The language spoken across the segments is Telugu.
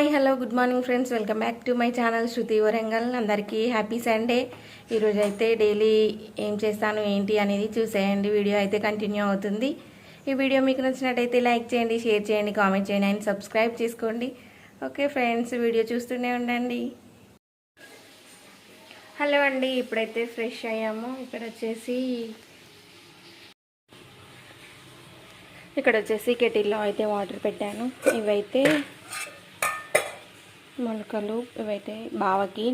Hi hello good morning friends. Welcome back to my channel Shruti Warangal. అందరికీ హ్యాపీ సండే. ఈరోజు అయితే డైలీ ఏం చేస్తాను ఏంటి అనేది చూసేయండి. వీడియో అయితే కంటిన్యూ అవుతుంది. ఈ వీడియో మీకు నచ్చినట్టయితే లైక్ చేయండి షేర్ చేయండి కామెంట్ చేయండి అండ్ సబ్స్క్రైబ్ చేసుకోండి. ఓకే ఫ్రెండ్స్ వీడియో చూస్తూనే ఉండండి. హలో అండి ఇప్పుడైతే ఫ్రెష్ అయ్యాము. ఇక్కడ వచ్చేసి ఇక్కడ వచ్చేసి కెటిల్లో అయితే వాటర్ పెట్టాను. ఇవైతే మొలకలు ఇవైతే బావకి.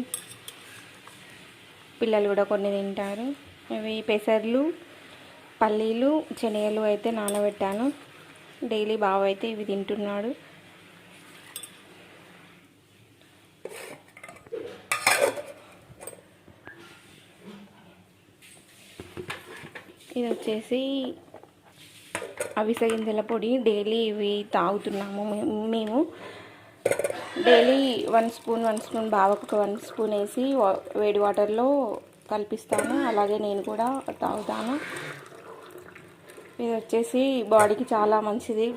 పిల్లలు కూడా కొన్ని తింటారు. ఇవి పెసర్లు పల్లీలు శనగలు అయితే నానబెట్టాను. డైలీ బావ అయితే ఇవి తింటున్నాడు. ఇది వచ్చేసి అవిసె గింజల పొడి. డైలీ ఇవి తాగుతున్నాము మేము మేము. Daily one spoon one spoon బావకు ఒక వన్ స్పూన్ వేసి వా- వేడి వాటర్లో కల్పిస్తాను. అలాగే నేను కూడా తాగుతాను. ఇది వచ్చేసి బాడీకి చాలా మంచిది.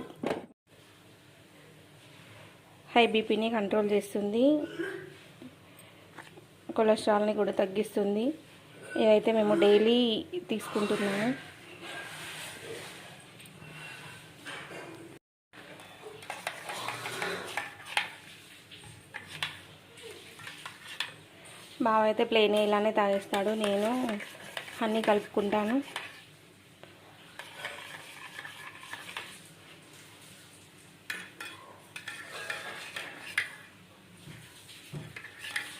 హై బీపీని కంట్రోల్ చేస్తుంది. కొలెస్ట్రాల్ని కూడా తగ్గిస్తుంది. ఇదైతే మేము డైలీ తీసుకుంటున్నాము. బావ అయితే ప్లేన్ ఇలానే తాగేస్తాడు. నేను అన్నీ కలుపుకుంటాను.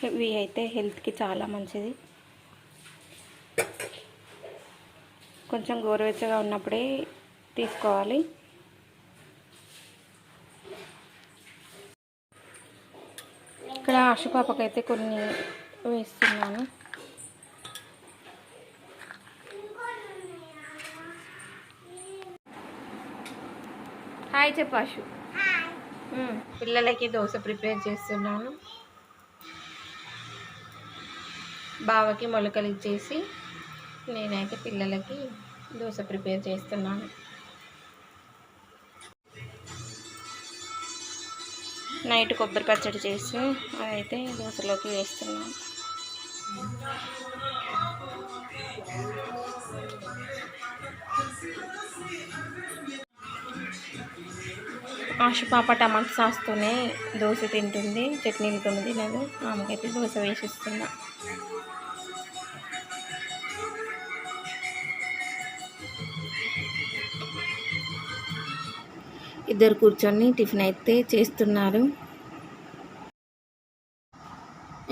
ఇవి అయితే హెల్త్కి చాలా మంచిది. కొంచెం గోరువెచ్చగా ఉన్నప్పుడే తీసుకోవాలి. ఇక్కడ ఆశుపాపకైతే కొన్ని వేస్తున్నాను. హాయ్ చెప్పు ఆశు ఉమ్, పిల్లలకి దోశ ప్రిపేర్ చేస్తున్నాను. బావకి మొలకలు ఇచ్చేసి నేనైతే పిల్లలకి దోశ ప్రిపేర్ చేస్తున్నాను. నైట్ కొబ్బరి పచ్చడి చేసి అదైతే దోశలోకి వేస్తున్నాను. ఆశ పాప టమాటా సాస్తోనే దోశ తింటుంది చట్నీలతో తినదు. ఆమెకైతే దోశ వేసిస్తున్నా. ఇద్దరు కూర్చొని టిఫిన్ అయితే చేస్తున్నారు.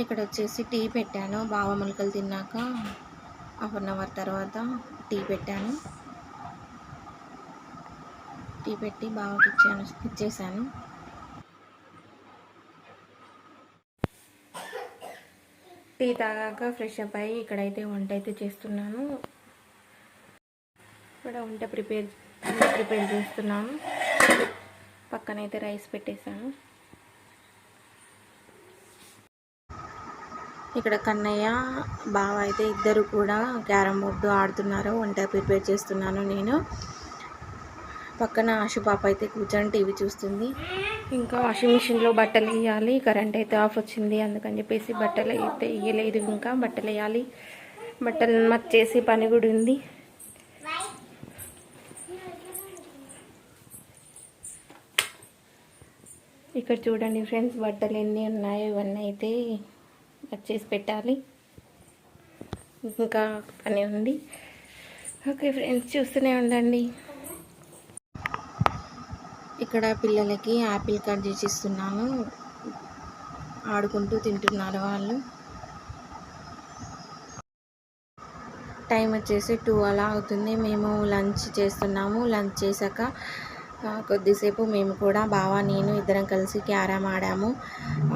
ఇక్కడ వచ్చేసి టీ పెట్టాను. బావ మొలకలు తిన్నాక హాఫ్ అన్ అవర్ తర్వాత టీ పెట్టాను. టీ పెట్టి బావకి ఇచ్చాను ఇచ్చేసాను. టీ తాగాక ఫ్రెష్ అప్ అయ్యి ఇక్కడైతే వంట అయితే చేస్తున్నాను. ఇక్కడ వంట ప్రిపేర్ ప్రిపేర్ చేస్తున్నాను. పక్కనైతే రైస్ పెట్టేశాను. ఇక్కడ కన్నయ్య బావ అయితే ఇద్దరు కూడా క్యారమ్ బోర్డు ఆడుతున్నారు. వంట ప్రిపేర్ చేస్తున్నాను నేను. పక్కన ఆశు పాప అయితే కూర్చొని టీవీ చూస్తుంది. ఇంకా వాషింగ్ మిషన్లో బట్టలు వేయాలి. కరెంట్ అయితే ఆఫ్ వచ్చింది. అందుకని చెప్పేసి బట్టలు అయితే వేయలేదు. ఇంకా బట్టలు వేయాలి. బట్టలు మచ్చేసి పని కూడా ఉంది. ఇక్కడ చూడండి ఫ్రెండ్స్ బట్టలు ఎన్ని ఉన్నాయో ఇవన్నీ అయితే వచ్చేసి పెట్టాలి. ఇంకా పని ఉంది. ఓకే ఫ్రెండ్స్ చూస్తూనే ఉండండి. ఇక్కడ పిల్లలకి యాపిల్ కట్ చేసి ఇస్తున్నాను ఆడుకుంటూ తింటున్నారు వాళ్ళు. టైం వచ్చేసి టూ అలా అవుతుంది. మేము లంచ్ చేస్తున్నాము. లంచ్ చేశాక కొద్దిసేపు మేము కూడా బావ నేను ఇద్దరం కలిసి క్యారమ్ ఆడాము.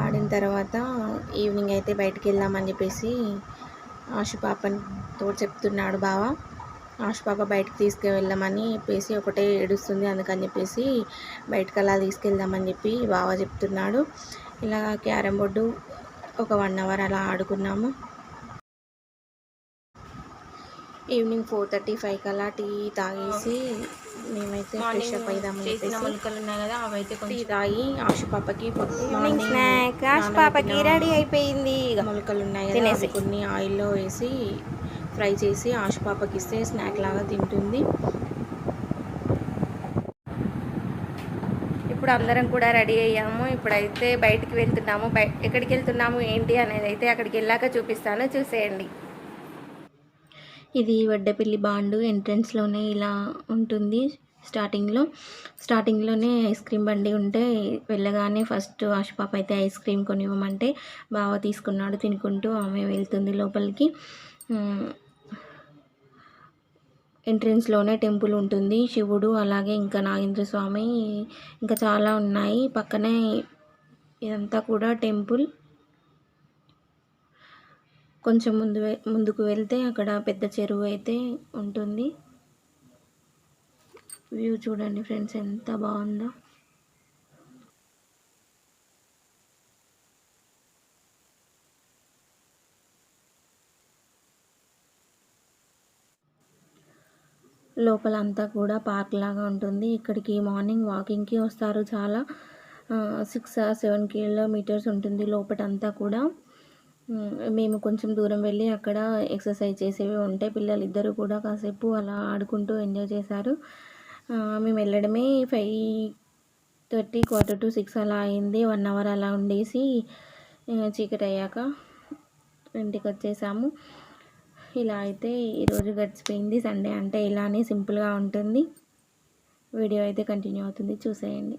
ఆడిన తర్వాత ఈవినింగ్ అయితే బయటికి వెళ్దామని చెప్పేసి ఆశుపాపతో చెప్తున్నాడు బావ. ఆశుపాప బయటకు తీసుకువెళ్ళమని చెప్పేసి ఒకటే ఏడుస్తుంది అందుకని చెప్పేసి బయటకు అలా తీసుకెళ్దామని చెప్పి బావ చెప్తున్నాడు. ఇలా క్యారమ్ బోర్డు ఒక వన్ అవర్ అలా ఆడుకున్నాము. ఈవినింగ్ ఫోర్ థర్టీ ఫైవ్ కల్లా టీ తాగేసి మేమైతే ఫ్రెష్ అప్ చెప్పేసి మొలకలు ఉన్నాయి కదా కొంచెం తాగి ఆశు పాపకి స్నాక్ ఆశ పాపకి రెడీ అయిపోయింది. మొలకలు ఉన్నాయి కదా కొన్ని ఆయిల్లో వేసి ఫ్రై చేసి ఆశు పాపకి ఇస్తే స్నాక్ లాగా తింటుంది. ఇప్పుడు అందరం కూడా రెడీ అయ్యాము. ఇప్పుడైతే బయటికి వెళ్తున్నాము. బయ ఎక్కడికి వెళ్తున్నాము ఏంటి అనేది అయితే అక్కడికి వెళ్ళాక చూపిస్తాను. చూసేయండి. ఇది వడ్డపల్లి బాండు ఎంట్రన్స్లోనే ఇలా ఉంటుంది స్టార్టింగ్లో. స్టార్టింగ్లోనే ఐస్ క్రీమ్ బండి ఉంటే వెళ్ళగానే ఫస్ట్ ఆశపాప అయితే ఐస్ క్రీమ్ కొనివ్వమంటే బాగా తీసుకున్నాడు తినుకుంటూ ఆమె వెళ్తుంది లోపలికి. ఎంట్రెన్స్లోనే ఎంట్రన్స్లోనే టెంపుల్ ఉంటుంది. శివుడు అలాగే ఇంకా నాగేంద్ర స్వామి ఇంకా చాలా ఉన్నాయి. పక్కనే ఇదంతా కూడా టెంపుల్. కొంచెం ముందు ముందుకు వెళ్తే అక్కడ పెద్ద చెరువు అయితే ఉంటుంది. వ్యూ చూడండి ఫ్రెండ్స్ ఎంత బాగుందో. లోపల అంతా కూడా పార్క్ లాగా ఉంటుంది. ఇక్కడికి మార్నింగ్ వాకింగ్కి వస్తారు చాలా. సిక్స్ సెవెన్ కిలోమీటర్స్ ఉంటుంది లోపటంతా కూడా. మేము కొంచెం దూరం వెళ్ళి అక్కడ ఎక్సర్సైజ్ చేసేవి ఉంటాయి పిల్లలు ఇద్దరు కూడా కాసేపు అలా ఆడుకుంటూ ఎంజాయ్ చేశారు. మేము వెళ్ళడమే five thirty quarter to six అలా అయింది. వన్ అవర్ అలా ఉండేసి చీకటి అయ్యాక ఇంటికి వచ్చేసాము. ఇలా అయితే ఈరోజు గడిచిపోయింది. సండే అంటే ఇలానే సింపుల్గా ఉంటుంది. వీడియో అయితే కంటిన్యూ అవుతుంది. చూసేయండి.